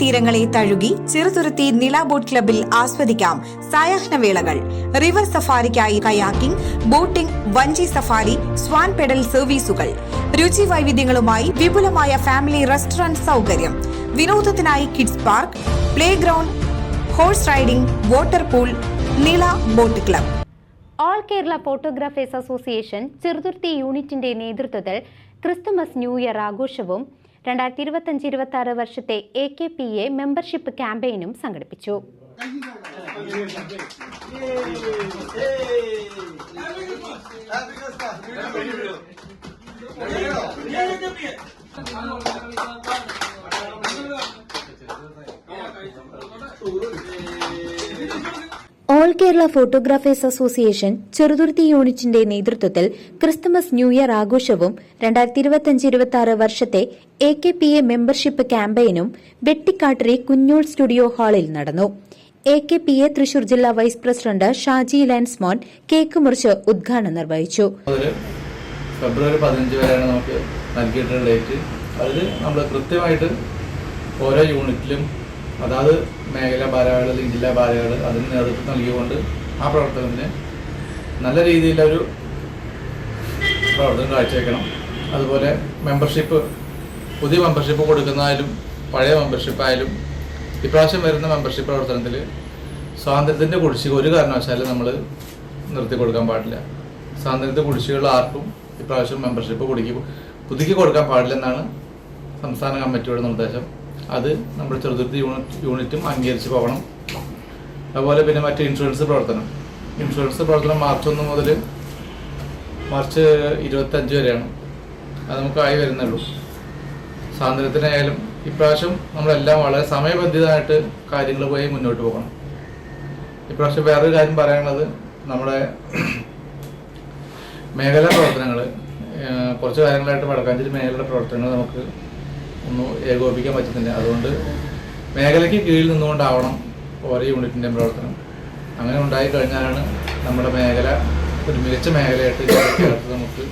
തീരങ്ങളെ തഴുകി ചെറുതുരുത്തി നില ബോട്ട് ക്ലബിൽ ആസ്വദിക്കാം സായാഹ്നവേളകൾ റിവർ സഫാരിക്കായി കയാക്കിംഗ് ബോട്ടിംഗ് വഞ്ചി സഫാരി സ്വാൻ പെഡൽ സർവീസുകൾ. രുചി വൈവിധ്യങ്ങളുമായി വിപുലമായ ഫാമിലി റെസ്റ്റോറന്റ് സൗകര്യം. വിനോദത്തിനായി kids park play ground horse riding water pool Nila boat club. All Kerala photographers association Cheruthuruthy യൂണിറ്റിന്റെ നേതൃത്വത്തിൽ ക്രിസ്തുമസ് ന്യൂ ഇയർ ആഘോഷവും രണ്ടായിരത്തി ഇരുപത്തഞ്ച് ഇരുപത്തി ആറ് വർഷത്തെ A K P A membership ക്യാമ്പയിനും സംഘടിപ്പിച്ചു. All Kerala photographers association Cheruthuruthy യൂണിറ്റിന്റെ നേതൃത്വത്തിൽ ക്രിസ്തുമസ് ന്യൂ ഇയർ ആഘോഷവും രണ്ടായിരത്തി ഇരുപത്തിയഞ്ച് ഇരുപത്തി ആറ് വർഷത്തെ A K P A membership ക്യാമ്പയിനും Vettikattiri Kunjol studio ഹാളിൽ നടന്നു. A K P A Thrissur ജില്ലാ vice president Shaji Lansmon cake മുറിച്ച് ഉദ്ഘാടനം നിർവഹിച്ചു. ഫെബ്രുവരി പതിനഞ്ച് വരെയാണ് നമുക്ക് നൽകിയിട്ടുള്ള ഡേറ്റ്. അതിൽ നമ്മൾ കൃത്യമായിട്ട് ഓരോ യൂണിറ്റിലും അതാത് മേഖലാ ഭാരവാഹികൾ അല്ലെങ്കിൽ ജില്ലാ ഭാരവാഹികൾ അതിന് നേതൃത്വം നൽകിക്കൊണ്ട് ആ പ്രവർത്തനത്തിന് നല്ല രീതിയിലൊരു പ്രവർത്തനം കാഴ്ചവെക്കണം. അതുപോലെ മെമ്പർഷിപ്പ് പുതിയ മെമ്പർഷിപ്പ് കൊടുക്കുന്നതായാലും പഴയ മെമ്പർഷിപ്പ് ആയാലും ഇപ്രാവശ്യം വരുന്ന മെമ്പർഷിപ്പ് പ്രവർത്തനത്തിൽ സ്വാതന്ത്ര്യത്തിന്റെ കുടിശ്ശിക ഒരു കാരണവശാലും നമ്മൾ നിർത്തി കൊടുക്കാൻ പാടില്ല. സ്വാതന്ത്ര്യത്തിന്റെ കുടിശ്ശികൾ ആർക്കും ഇപ്രാവശ്യം മെമ്പർഷിപ്പ് കൊടുക്കി പുതുക്കി കൊടുക്കാൻ പാടില്ലെന്നാണ് സംസ്ഥാന കമ്മിറ്റിയുടെ നിർദ്ദേശം. അത് നമ്മുടെ ചെറുതുരുത്തി യൂണിറ്റ് യൂണിറ്റും അംഗീകരിച്ച് പോകണം. അതുപോലെ പിന്നെ മറ്റ് ഇൻഷുറൻസ് പ്രവർത്തനം. ഇൻഷുറൻസ് പ്രവർത്തനം മാർച്ച് ഒന്ന് മുതൽ മാർച്ച് ഇരുപത്തഞ്ച് വരെയാണ്. അത് നമുക്ക് ആയി വരുന്നുള്ളൂ. സ്വാതന്ത്ര്യത്തിനായാലും ഇപ്രാവശ്യം നമ്മളെല്ലാം വളരെ സമയബന്ധിതമായിട്ട് കാര്യങ്ങൾ പോയി മുന്നോട്ട് പോകണം. ഇപ്രാവശ്യം വേറൊരു കാര്യം പറയാനുള്ളത് നമ്മുടെ മേഖലാ പ്രവർത്തനങ്ങൾ കുറച്ച് കാര്യങ്ങളായിട്ട് വടക്കാഞ്ചേരി മേഖലയുടെ പ്രവർത്തനങ്ങൾ നമുക്ക് ഒന്ന് ഏകോപിപ്പിക്കാൻ പറ്റുന്നില്ല അതുകൊണ്ട് മേഖലയ്ക്ക് കീഴിൽ നിന്നുകൊണ്ടാവണം ഓരോ യൂണിറ്റിന്റെയും പ്രവർത്തനം. അങ്ങനെ ഉണ്ടായി കഴിഞ്ഞാലാണ് നമ്മുടെ മേഖല ഒരു മികച്ച മേഖലയായിട്ട് കേരളത്തിൽ നമുക്ക്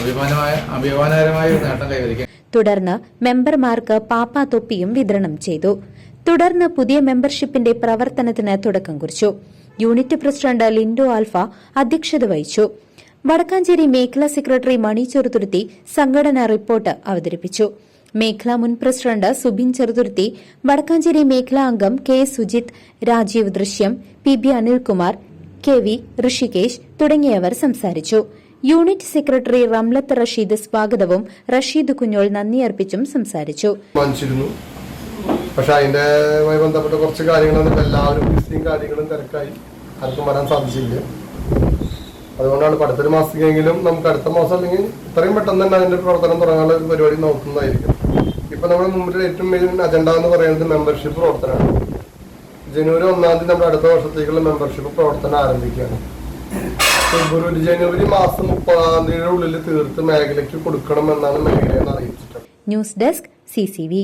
അഭിമാനമായ അഭിമാനകരമായ ഒരു നേട്ടം കൈവരിക്കാം തുടർന്ന് മെമ്പർമാർക്ക് പാപ്പാ തൊപ്പിയും വിതരണം ചെയ്തു. തുടർന്ന് പുതിയ മെമ്പർഷിപ്പിന്റെ പ്രവർത്തനത്തിന് തുടക്കം കുറിച്ചു. യൂണിറ്റ് പ്രസിഡന്റ് ലിൻഡോ ആൽഫ അധ്യക്ഷത വഹിച്ചു. വടക്കാഞ്ചേരി മേഖലാ സെക്രട്ടറി മണി ചെറുതുരുത്തി സംഘടനാ റിപ്പോർട്ട് അവതരിപ്പിച്ചു. മേഖലാ മുൻ പ്രസിഡന്റ് സുബിൻ ചെറുതുരുത്തി വടക്കാഞ്ചേരി മേഖലാ അംഗം K Sujith Rajeev Drishyam P B Anilkumar K V Rishikesh തുടങ്ങിയവർ സംസാരിച്ചു. യൂണിറ്റ് സെക്രട്ടറി റംലത്ത് റഷീദ് സ്വാഗതവും റഷീദ് കുഞ്ഞോൾ നന്ദി അർപ്പിച്ചും സംസാരിച്ചു. പക്ഷെ അതിന്റെമായി ബന്ധപ്പെട്ട കുറച്ച് കാര്യങ്ങളൊന്നും എല്ലാവരും കാര്യങ്ങളും തിരക്കായി. ആർക്കും വരാൻ സാധിച്ചില്ല. അതുകൊണ്ടാണ് അടുത്തൊരു മാസത്തേക്കെങ്കിലും നമുക്ക് അടുത്ത മാസം അല്ലെങ്കിൽ ഇത്രയും പെട്ടെന്ന് തന്നെ അതിന്റെ പ്രവർത്തനം തുടങ്ങാനുള്ള പരിപാടി നോക്കുന്നതായിരിക്കും ഇപ്പൊ നമ്മുടെ മുമ്പിൽ ഏറ്റവും വലിയ അജണ്ട എന്ന് പറയുന്നത് മെമ്പർഷിപ്പ് പ്രവർത്തനമാണ്. ജനുവരി ഒന്നാം തീയതി നമ്മുടെ അടുത്ത വർഷത്തേക്കുള്ള മെമ്പർഷിപ്പ് പ്രവർത്തനം ആരംഭിക്കുകയാണ്. ഫെബ്രുവരി ജനുവരി മാസം മുപ്പതാം തീയതിയുടെ ഉള്ളിൽ തീർത്ത് മേഖലയ്ക്ക് കൊടുക്കണമെന്നാണ് മേഖലയെന്ന് അറിയിച്ചിട്ടുള്ളത്. News desk CCV